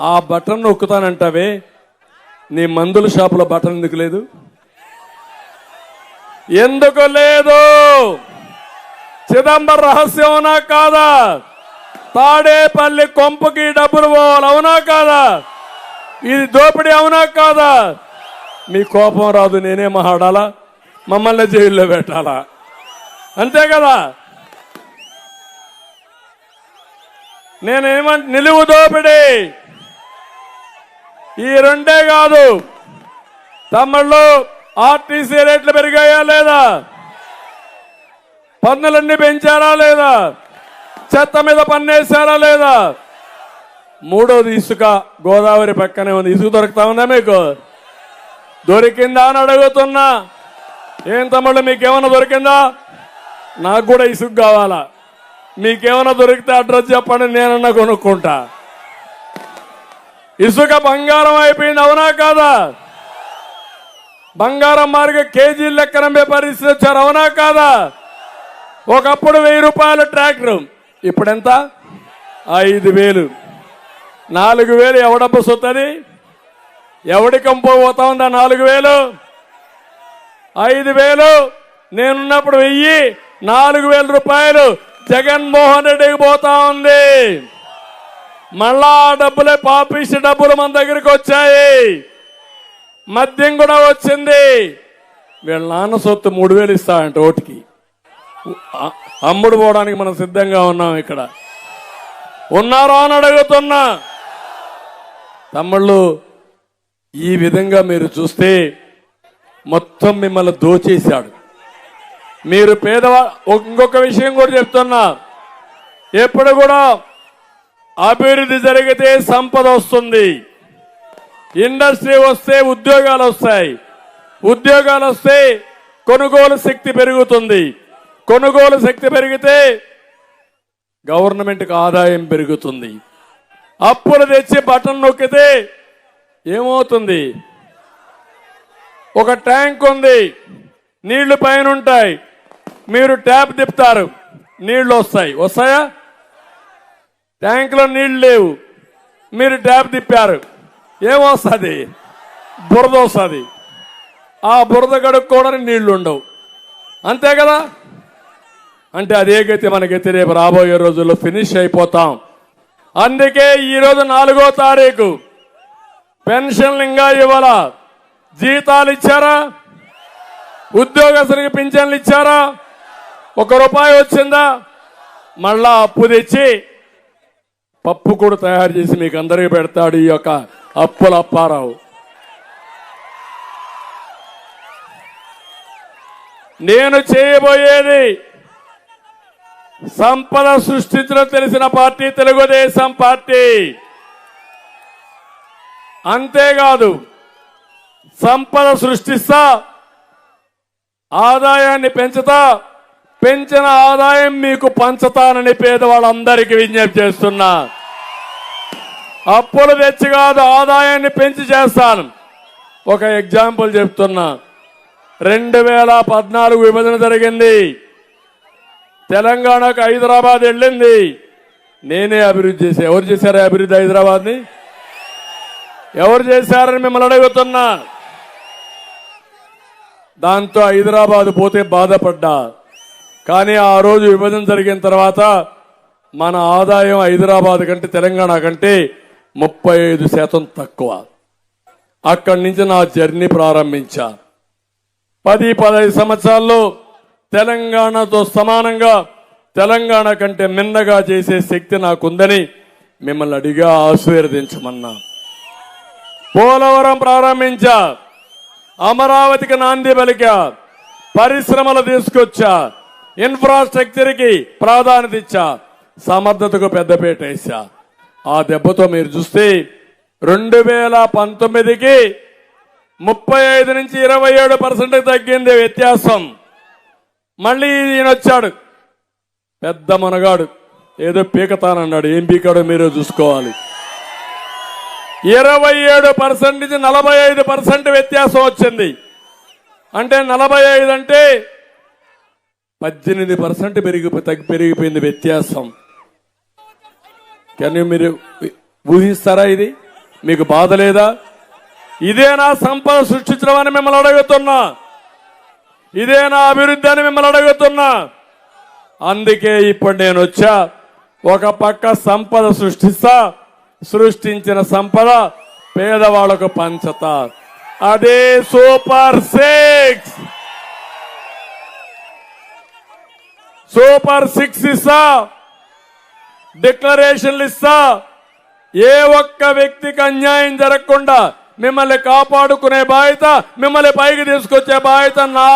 ఆ బటన్ నొక్కుతానంటావే? నీ మందుల షాపులో బటన్ ఎందుకు లేదు? ఎందుకు లేదు? చిదంబరం అవునా కాదా? తాడేపల్లి కొంపకి డబ్బులు పోవాలి అవునా కాదా? ఇది దోపిడీ అవునా కాదా? మీ కోపం రాదు నేనే మహాడాలా. మమ్మల్ని జైల్లో పెట్టాలా? అంతే కదా? నేనేమంట నిలువు దోపిడీ. ఈ రెండే కాదు. తమ్ముళ్ళు ఆర్టీసీ రేట్లు పెరిగాయా లేదా? పన్నులన్నీ పెంచారా లేదా? చెత్త మీద పన్నేశారా లేదా? మూడోది ఇసుక గోదావరి పక్కనే ఉంది. ఇసుక దొరుకుతా ఉందా మీకు? దొరికిందా అని అడుగుతున్నా. ఏం తమ్ముళ్ళు మీకేమన్నా దొరికిందా? నాకు కూడా ఇసుక కావాలా? మీకేమైనా దొరికితే అడ్రస్ చెప్పండి నేనన్నా కొనుక్కుంటా. ఇసుక బంగారం అయిపోయింది అవునా కాదా? బంగారం మార్గ కేజీ లెక్కనమ్మే పరిస్థితి వచ్చారు అవునా కాదా? ఒకప్పుడు వెయ్యి రూపాయల ట్రాక్టర్. ఇప్పుడు ఎంత ఐదు వేలు. నాలుగు వేలు ఎవడబ్బు సొత్తది? ఎవడి కంపు పోతా ఉందా నాలుగు వేలు? ఐదు వేలు. నేనున్నప్పుడు వెయ్యి నాలుగు వేల రూపాయలు. జగన్మోహన్ రెడ్డికి పోతా ఉంది. మళ్ళా ఆ డబ్బులే పాపిస్ట్ డబ్బులు మన దగ్గరికి వచ్చాయి. మద్యం కూడా వచ్చింది. వీళ్ళ నాన్న సొత్తు మూడు వేలు ఇస్తాడంట ఓటుకి. అమ్ముడు పోవడానికి మనం సిద్ధంగా ఉన్నాం ఇక్కడ. ఉన్నారా అని అడుగుతున్నా. తమ్ముళ్ళు ఈ విధంగా మీరు చూస్తే మొత్తం మిమ్మల్ని దోచేశాడు. మీరు పేదవా ఇంకొక విషయం కూడా చెప్తున్నా. ఎప్పుడు కూడా అభివృద్ధి జరిగితే సంపద వస్తుంది. ఇండస్ట్రీ వస్తే ఉద్యోగాలు వస్తాయి. ఉద్యోగాలు వస్తే కొనుగోలు శక్తి పెరుగుతుంది. కొనుగోలు శక్తి పెరిగితే గవర్నమెంట్కి ఆదాయం పెరుగుతుంది. అప్పులు తెచ్చి బటన్ నొక్కితే ఏమవుతుంది? ఒక ట్యాంక్ ఉంది. నీళ్ళు పైన ఉంటాయి మీరు ట్యాప్ తిప్పుతారు. నీళ్ళు వస్తాయి. వస్తాయా? ట్యాంక్లో నీళ్ళు లేవు. మీరు ట్యాప్ తిప్పారు. ఏమొస్తుంది? బురద వస్తుంది. ఆ బురద కడుక్కోవడానికి నీళ్ళు ఉండవు. అంతే కదా? అంటే అదే గతి మనకైతే రేపు రాబోయే రోజుల్లో ఫినిష్ అయిపోతాం. అందుకే ఈరోజు నాలుగో తారీఖు. పెన్షన్లు ఇంకా ఇవ్వాల. జీతాలు ఇచ్చారా? ఉద్యోగస్తులకి పింఛన్లు ఇచ్చారా? ఒక రూపాయి వచ్చిందా? మళ్ళా అప్పు తెచ్చి పప్పు కూడా తయారు చేసి మీకు అందరికీ పెడతాడు ఈ యొక్క అప్పుల అప్పారావు. నేను చేయబోయేది సంపద సృష్టించడం తెలిసిన పార్టీ తెలుగుదేశం పార్టీ. అంతేకాదు సంపద సృష్టిస్తా ఆదాయాన్ని పెంచుతా పెంచిన ఆదాయం మీకు పంచుతానని పేదవాళ్ళందరికీ విజ్ఞప్తి చేస్తున్నా. అప్పులు తెచ్చి కాదు ఆదాయాన్ని పెంచి చేస్తాను. ఒక ఎగ్జాంపుల్ చెప్తున్నా. రెండు వేల పద్నాలుగు విభజన జరిగింది. తెలంగాణకు హైదరాబాద్ వెళ్ళింది. నేనే అభివృద్ధి చేశా. ఎవరు చేశారు అభివృద్ధి హైదరాబాద్ని? ఎవరు చేశారని మిమ్మల్ని అడుగుతున్నా. దాంతో హైదరాబాద్ పోతే బాధపడ్డా. కానీ ఆ రోజు విభజన జరిగిన తర్వాత మన ఆదాయం హైదరాబాద్ కంటే తెలంగాణ కంటే ముప్పై ఐదు శాతం తక్కువ. అక్కడి నుంచి నా జర్నీ ప్రారంభించా పది పదహైదు సంవత్సరాల్లో తెలంగాణతో సమానంగా తెలంగాణ కంటే మిన్నగా చేసే శక్తి నాకుందని మిమ్మల్ని అడిగా ఆశీర్వదించమన్నా. పోలవరం ప్రారంభించా. అమరావతికి నాంది పలికా. పరిశ్రమలు తీసుకొచ్చా. ఇన్ఫ్రాస్ట్రక్చర్కి ప్రాధాన్యత ఇచ్చా సమర్థతకు పెద్దపీట వేసా. ఆ దెబ్బతో మీరు చూస్తే రెండు వేల పంతొమ్మిదికి ముప్పై ఐదు నుంచి ఇరవై ఏడు పర్సెంట్ తగ్గింది వ్యత్యాసం. మళ్ళీ ఈయన వచ్చాడు. పెద్ద మనగాడు. ఏదో పీకతానన్నాడు. ఏం పీకాడో మీరు చూసుకోవాలి. ఇరవై ఏడు పర్సెంట్ నుంచి నలభై ఐదు పర్సెంట్ వ్యత్యాసం వచ్చింది. అంటే నలభై ఐదు అంటే పద్దెనిమిది పర్సెంట్ పెరిగి పెరిగిపోయింది వ్యత్యాసం. కానీ మీరు ఊహిస్తారా ఇది? మీకు బాధ లేదా? ఇదే నా సంపద సృష్టించడం అని మిమ్మల్ని అడుగుతున్నా. ఇదే నా అభివృద్ధి అని మిమ్మల్ని అడుగుతున్నా. అందుకే ఇప్పుడు నేను వచ్చా. ఒక పక్క సంపద సృష్టిస్తా. సృష్టించిన సంపద పేదవాళ్ళకు పంచతా. అదే సూపర్ సిక్స్! సూపర్ సిక్స్ ఇస్తా. డిక్లరేషన్లు ఇస్తా. ఏ ఒక్క వ్యక్తికి అన్యాయం జరగకుండా మిమ్మల్ని కాపాడుకునే బాధ్యత మిమ్మల్ని పైకి తీసుకొచ్చే బాధ్యత నా